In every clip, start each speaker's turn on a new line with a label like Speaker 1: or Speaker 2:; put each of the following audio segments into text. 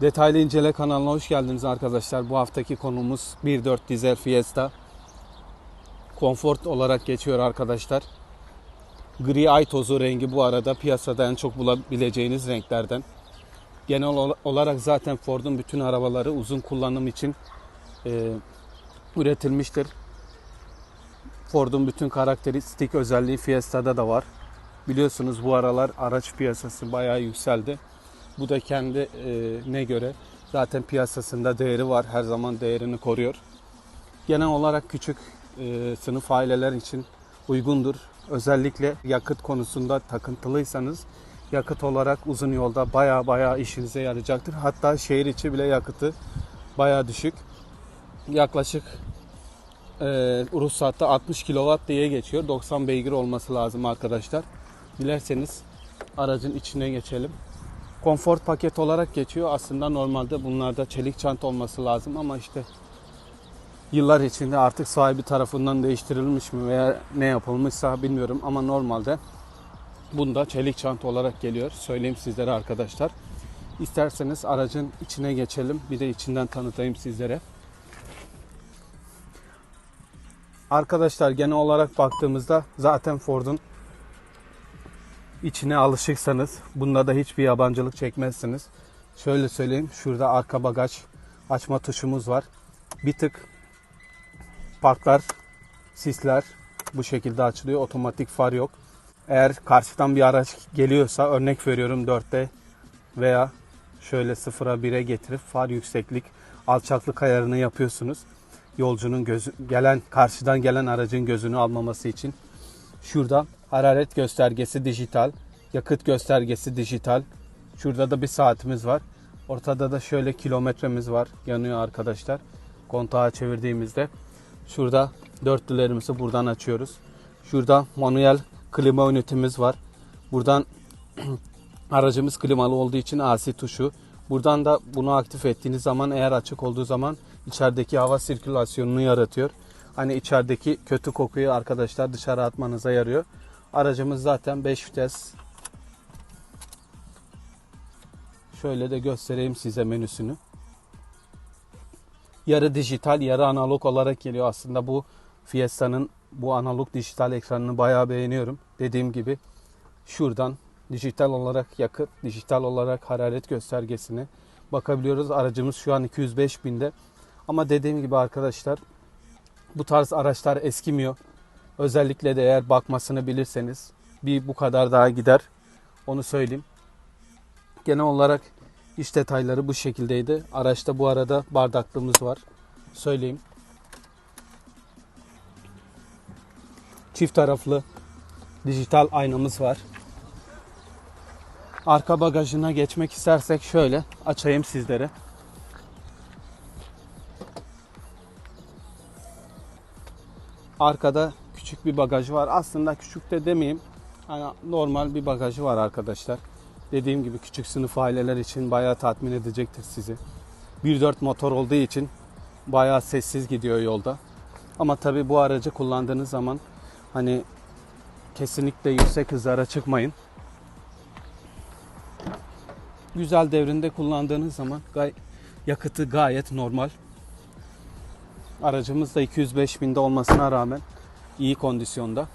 Speaker 1: Detaylı İncele kanalına hoş geldiniz arkadaşlar. Bu haftaki konumuz 1.4 dizel Fiesta. Konfort olarak geçiyor arkadaşlar. Gri ay tozu rengi bu arada piyasada en çok bulabileceğiniz renklerden. Genel ol- olarak zaten Ford'un bütün arabaları uzun kullanım için e, üretilmiştir. Ford'un bütün karakteristik özelliği Fiesta'da da var. Biliyorsunuz bu aralar araç piyasası bayağı yükseldi. Bu da kendi e, ne göre zaten piyasasında değeri var. Her zaman değerini koruyor. Genel olarak küçük e, sınıf aileler için uygundur. Özellikle yakıt konusunda takıntılıysanız yakıt olarak uzun yolda baya baya işinize yarayacaktır. Hatta şehir içi bile yakıtı baya düşük. Yaklaşık e, ruhsatta 60 kW diye geçiyor. 90 beygir olması lazım arkadaşlar. Dilerseniz aracın içine geçelim. Konfor paket olarak geçiyor. Aslında normalde bunlarda çelik çanta olması lazım ama işte yıllar içinde artık sahibi tarafından değiştirilmiş mi veya ne yapılmışsa bilmiyorum ama normalde bunda çelik çanta olarak geliyor. Söyleyeyim sizlere arkadaşlar. İsterseniz aracın içine geçelim. Bir de içinden tanıtayım sizlere. Arkadaşlar genel olarak baktığımızda zaten Ford'un içine alışıksanız bunda da hiçbir yabancılık çekmezsiniz. Şöyle söyleyeyim şurada arka bagaj açma tuşumuz var. Bir tık parklar, sisler bu şekilde açılıyor. Otomatik far yok. Eğer karşıdan bir araç geliyorsa örnek veriyorum 4'te veya şöyle 0'a 1'e getirip far yükseklik, alçaklık ayarını yapıyorsunuz. Yolcunun gözü, gelen karşıdan gelen aracın gözünü almaması için. Şurada hararet göstergesi dijital, yakıt göstergesi dijital. Şurada da bir saatimiz var. Ortada da şöyle kilometremiz var. Yanıyor arkadaşlar. Kontağı çevirdiğimizde. Şurada dörtlülerimizi buradan açıyoruz. Şurada manuel klima ünitemiz var. Buradan aracımız klimalı olduğu için AC tuşu. Buradan da bunu aktif ettiğiniz zaman eğer açık olduğu zaman içerideki hava sirkülasyonunu yaratıyor. Hani içerideki kötü kokuyu arkadaşlar dışarı atmanıza yarıyor. Aracımız zaten 5 vites. Şöyle de göstereyim size menüsünü. Yarı dijital, yarı analog olarak geliyor. Aslında bu Fiesta'nın bu analog dijital ekranını bayağı beğeniyorum. Dediğim gibi şuradan dijital olarak yakıt, dijital olarak hararet göstergesine bakabiliyoruz. Aracımız şu an 205 binde. Ama dediğim gibi arkadaşlar bu tarz araçlar eskimiyor. Özellikle de eğer bakmasını bilirseniz bir bu kadar daha gider. Onu söyleyeyim. Genel olarak iç detayları bu şekildeydi. Araçta bu arada bardaklığımız var. Söyleyeyim. Çift taraflı dijital aynamız var. Arka bagajına geçmek istersek şöyle açayım sizlere. Arkada küçük bir bagajı var. Aslında küçük de demeyeyim. Hani normal bir bagajı var arkadaşlar. Dediğim gibi küçük sınıf aileler için bayağı tatmin edecektir sizi. 1.4 motor olduğu için bayağı sessiz gidiyor yolda. Ama tabi bu aracı kullandığınız zaman hani kesinlikle yüksek hızlara çıkmayın. Güzel devrinde kullandığınız zaman gay yakıtı gayet normal. Aracımız da 205 binde olmasına rağmen iyi kondisyonda.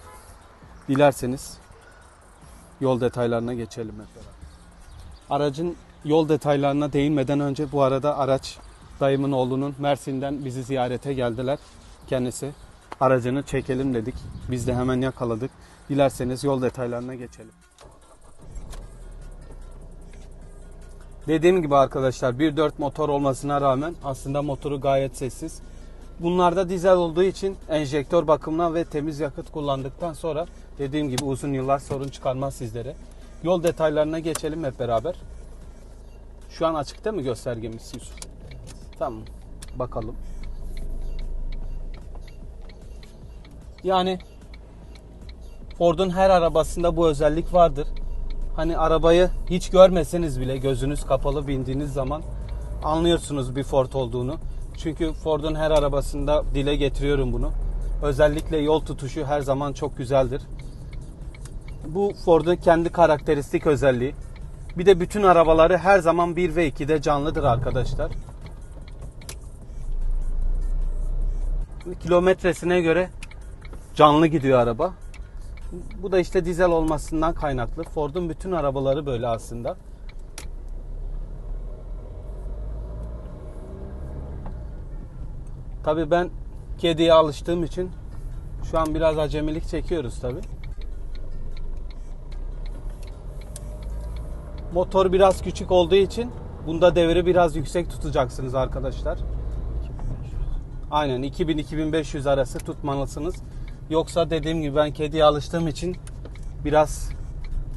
Speaker 1: Dilerseniz yol detaylarına geçelim hep beraber. Aracın yol detaylarına değinmeden önce bu arada araç dayımın oğlunun Mersin'den bizi ziyarete geldiler. Kendisi aracını çekelim dedik. Biz de hemen yakaladık. Dilerseniz yol detaylarına geçelim. Dediğim gibi arkadaşlar 1.4 motor olmasına rağmen aslında motoru gayet sessiz. Bunlarda dizel olduğu için enjektör bakımına ve temiz yakıt kullandıktan sonra dediğim gibi uzun yıllar sorun çıkarmaz sizlere. Yol detaylarına geçelim hep beraber. Şu an açıkta mı göstergemiz Yusuf? Tamam. Bakalım. Yani Ford'un her arabasında bu özellik vardır. Hani arabayı hiç görmeseniz bile gözünüz kapalı bindiğiniz zaman anlıyorsunuz bir Ford olduğunu. Çünkü Ford'un her arabasında dile getiriyorum bunu. Özellikle yol tutuşu her zaman çok güzeldir. Bu Ford'un kendi karakteristik özelliği. Bir de bütün arabaları her zaman 1 ve 2'de canlıdır arkadaşlar. Kilometresine göre canlı gidiyor araba. Bu da işte dizel olmasından kaynaklı. Ford'un bütün arabaları böyle aslında. Tabii ben kediye alıştığım için şu an biraz acemilik çekiyoruz tabii. Motor biraz küçük olduğu için bunda devri biraz yüksek tutacaksınız arkadaşlar. Aynen 2000-2500 arası tutmalısınız. Yoksa dediğim gibi ben kediye alıştığım için biraz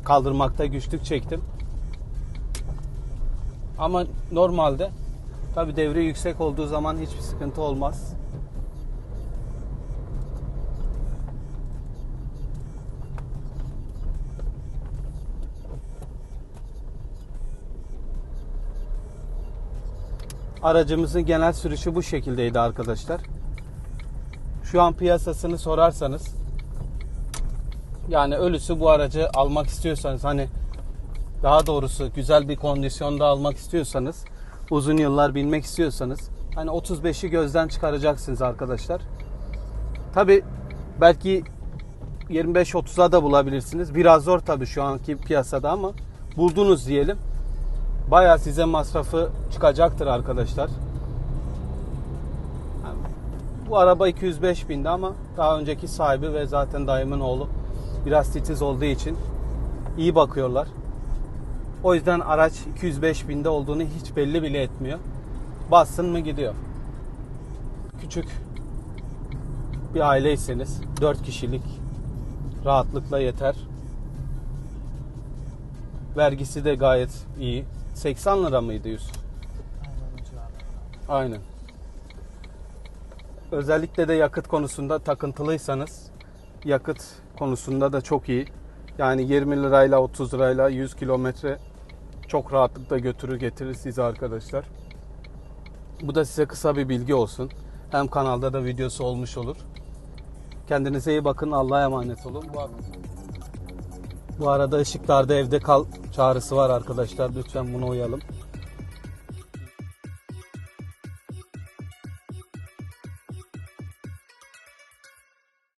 Speaker 1: kaldırmakta güçlük çektim. Ama normalde tabi devre yüksek olduğu zaman hiçbir sıkıntı olmaz. Aracımızın genel sürüşü bu şekildeydi arkadaşlar. Şu an piyasasını sorarsanız yani ölüsü bu aracı almak istiyorsanız hani daha doğrusu güzel bir kondisyonda almak istiyorsanız uzun yıllar binmek istiyorsanız hani 35'i gözden çıkaracaksınız arkadaşlar. Tabi belki 25-30'a da bulabilirsiniz. Biraz zor tabi şu anki piyasada ama buldunuz diyelim. Baya size masrafı çıkacaktır arkadaşlar. Bu araba 205 bindi ama daha önceki sahibi ve zaten dayımın oğlu biraz titiz olduğu için iyi bakıyorlar. O yüzden araç 205 binde olduğunu hiç belli bile etmiyor. Bassın mı gidiyor. Küçük bir aileyseniz 4 kişilik rahatlıkla yeter. Vergisi de gayet iyi. 80 lira mıydı Yusuf? Aynen. Özellikle de yakıt konusunda takıntılıysanız yakıt konusunda da çok iyi. Yani 20 lirayla 30 lirayla 100 kilometre çok rahatlıkla götürür getirir sizi arkadaşlar. Bu da size kısa bir bilgi olsun. Hem kanalda da videosu olmuş olur. Kendinize iyi bakın. Allah'a emanet olun. Bu, bu arada ışıklarda evde kal çağrısı var arkadaşlar. Lütfen buna uyalım.